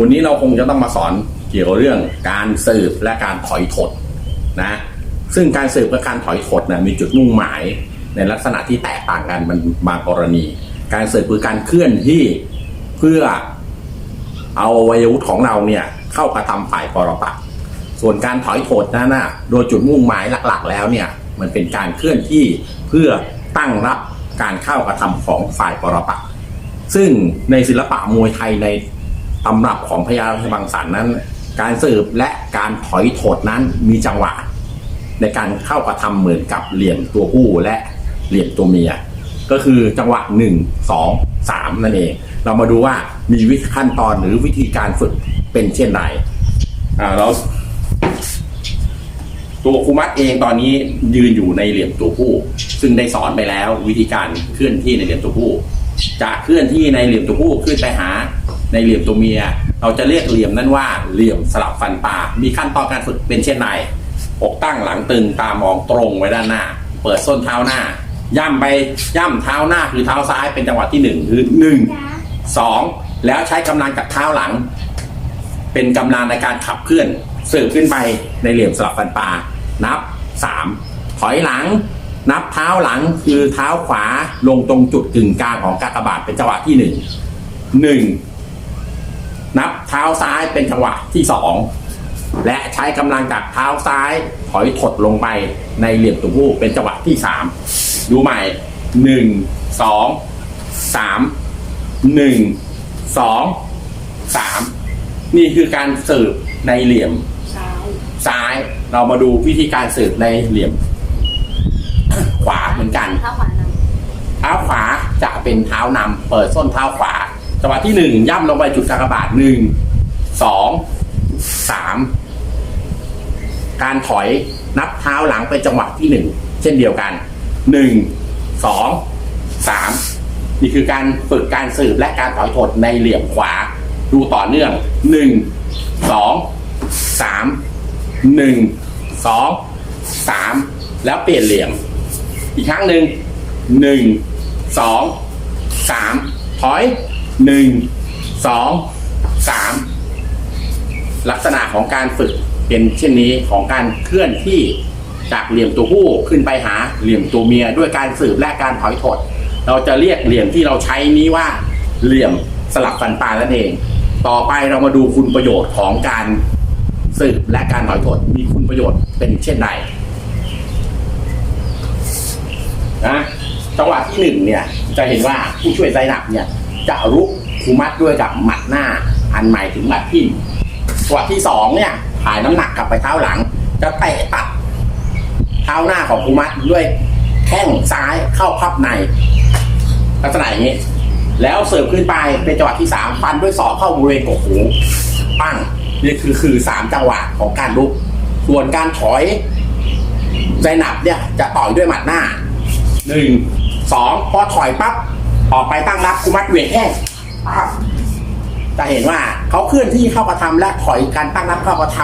วันนี้เราคงจะต้องมาสอนเกี่ยวกับเรื่องการสืบและการถอยถดนะ ซึ่งการสืบกับการถอยถดนะมีจุดมุ่งหมายในลักษณะที่แตกต่างกันมันบางกรณี การสืบคือการเคลื่อนที่เพื่อเอาวัยวุธของเราเนี่ยเข้ากระทำฝ่ายปรปักษ์ส่วนการถอยถดนั้นนะโดยจุดมุ่งหมายหลักๆ แล้วเนี่ยมันเป็นการเคลื่อนที่เพื่อตั้งรับการเข้ากระทำของฝ่ายปรปักษ์ซึ่งในศิลปะมวยไทยใน ตำรับของพญาราชบังสันนั้น การสืบและการถอยโถดนั้นมีจังหวะ ในการเข้ากระทำเหมือนกับเหลี่ยมตัวผู้และเหลี่ยมตัวเมีย ก็คือจังหวะ 1 2 3 นั่นเอง เรามาดูว่ามีวิธีขั้นตอนหรือวิธีการฝึกเป็นเช่นไรอ่าเราตัวครูมัดเองตอนนี้ยืนอยู่ในเหลี่ยมตัวผู้ ซึ่งได้สอนไปแล้ววิธีการเคลื่อนที่ในเหลี่ยมตัวผู้ จะเคลื่อนที่ในเหลี่ยมตัวผู้ขึ้นไปหา ในเหลี่ยมตัวเมีย เราจะเรียกเหลี่ยมนั้นว่าเหลี่ยมสลับฟันปลามีขั้นตอนการฝึกเป็นเช่นไรอกตั้งหลังตึงตามองตรงไว้ด้านหน้า เปิดส้นเท้าหน้า ย่ำไปย่ำเท้าหน้าคือเท้าซ้ายเป็นจังหวะที่หนึ่งคือหนึ่งสองแล้วใช้กำลังจากเท้าหลัง เป็นกำลังในการขับเคลื่อนสืบขึ้นไปในเหลี่ยมสลับฟันปลานับสามถอยหลัง นับเท้าหลังคือเท้าขวาลงตรงจุดกึ่งกลางของกากบาทเป็นจังหวะที่หนึ่งหนึ่งนับเท้าซ้ายเป็นจังหวะที่สองและใช้กำลังจากเท้าซ้ายถอยถดลงไปในเหลี่ยมตัวผู้เป็นจังหวะที่สามดูใหม่หนึ่งสองสามหนึ่งสองสามนี่คือการสืบในเหลี่ยมซ้ายซ้ายเรามาดูวิธีการสืบในเหลี่ยมขวาเห มือนกัน เท้าขวานเท้าขวาจะเป็นเท้านำเปิดส้นเท้าขวาจังหวะที่หนึ่งย่ำลงไปจุดกากบาทหนึ่งสองสามการถอยนับเท้าหลังเป็นจังหวะที่หนึ่งเช่นเดียวกันหนึ่งสองสามนี่คือการฝึกการสืบและการถอยถดในเหลี่ยมขวา ดูต่อเนื่องหนึ่งสองสามหนึ่งสองสามแล้วเปลี่ยนเหลี่ยม อีกครั้งหนึ่งหนึ่งสองสามถอยหนึ่งสองสามลักษณะของการฝึกเป็นเช่นนี้ของการเคลื่อนที่จากเหลี่ยมตัวผู้ขึ้นไปหาเหลี่ยมตัวเมียด้วยการสืบและการถอยถด เราจะเรียกเหลี่ยมที่เราใช้นี้ว่าเหลี่ยมสลับฟันปลานั่นเอง ต่อไปเรามาดูคุณประโยชน์ของการสืบและการถอยถดมีคุณประโยชน์เป็นเช่นใด นะ จังหวะที่หนึ่งเนี่ยจะเห็นว่าผู้ช่วยไซนับเนี่ยจะรุกคูมัดด้วยกับหมัดหน้า อันใหม่ถึงหมัดทิ่มจังหวะที่สองเนี่ยถ่ายน้ำหนักกลับไปเท้าหลัง จะเตะตัดเท้าหน้าของคูมัดด้วยแข้งซ้ายเข้าพับในลักษณะอย่างนี้ แล้วเสร์ฟขึ้นไปเป็นจังหวะที่สามฟันด้วยศอกเข้าบริเวณกกหูปั้งนี่คือคือสามจังหวะของการลุก ส่วนการถอยไซนับเนี่ยจะต่อยด้วยหมัดหน้าหนึ่ง สองพอถอยปั๊บออกไปตั้งรับคุมัดเวียงแข้งปั๊บจะเห็นว่าเขาเคลื่อนที่เข้ากระทำและถอยการตั้งรับเข้ากระท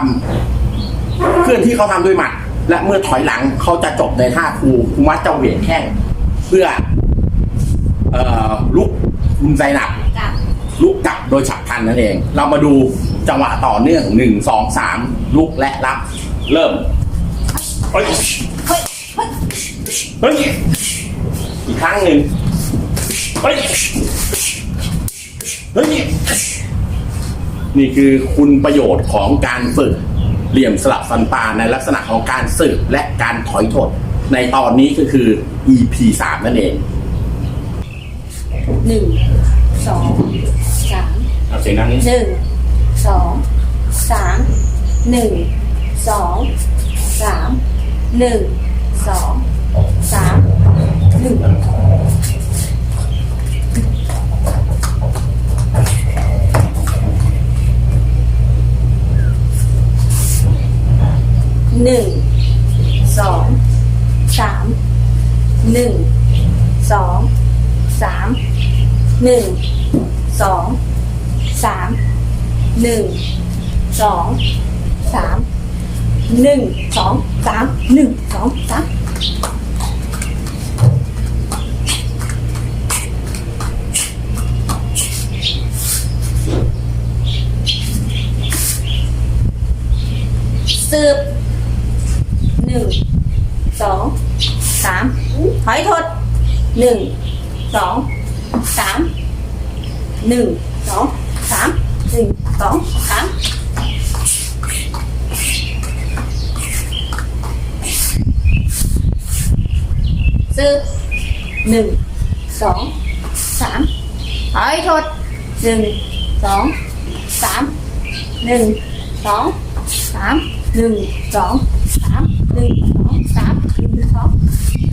ำเคลื่อนที่เขาทำด้วยหมัด และเมื่อถอยหลังเขาจะจบในท่าครูคุมัดจะเวียงแข้งเพื่อเอ่อลุกคุณไซนักลุกกลับโดยฉับพลันนั่นเอง เรามาดูจังหวะต่อเนื่องหนึ่งสองสามลุกและรับ เริ่มเฮ้ยเฮ้ย อีกครั้งหนึ่งเฮ้ยเฮ้ยนี่คือคุณประโยชน์ของการฝึกเหลี่ยมสลับฟันปลาในลักษณะของการสืบและการถอยถดในตอนนี้ก็คือ EP สามนั่นเองหนึ่งสองสามเอาเสียงนั้นหนึ่งสองสามหนึ่งสองสามหนึ่งสองสาม หนึ่งหนึ่งสองสามหนึ่งสองสามหนึ่งสองสามหนึ่งสองสามหนึ่งสองสามหนึ่งสองสาม สืบหนึ่งสองสามถอยทดหนึ่งสองสามหนึ่งสองสามหนึ่งสองสามสืบหนึ่งสองสามถอยทดหนึ่งสองสามหนึ่งสองสาม 1 2 3 4 5 6 7 8 9 10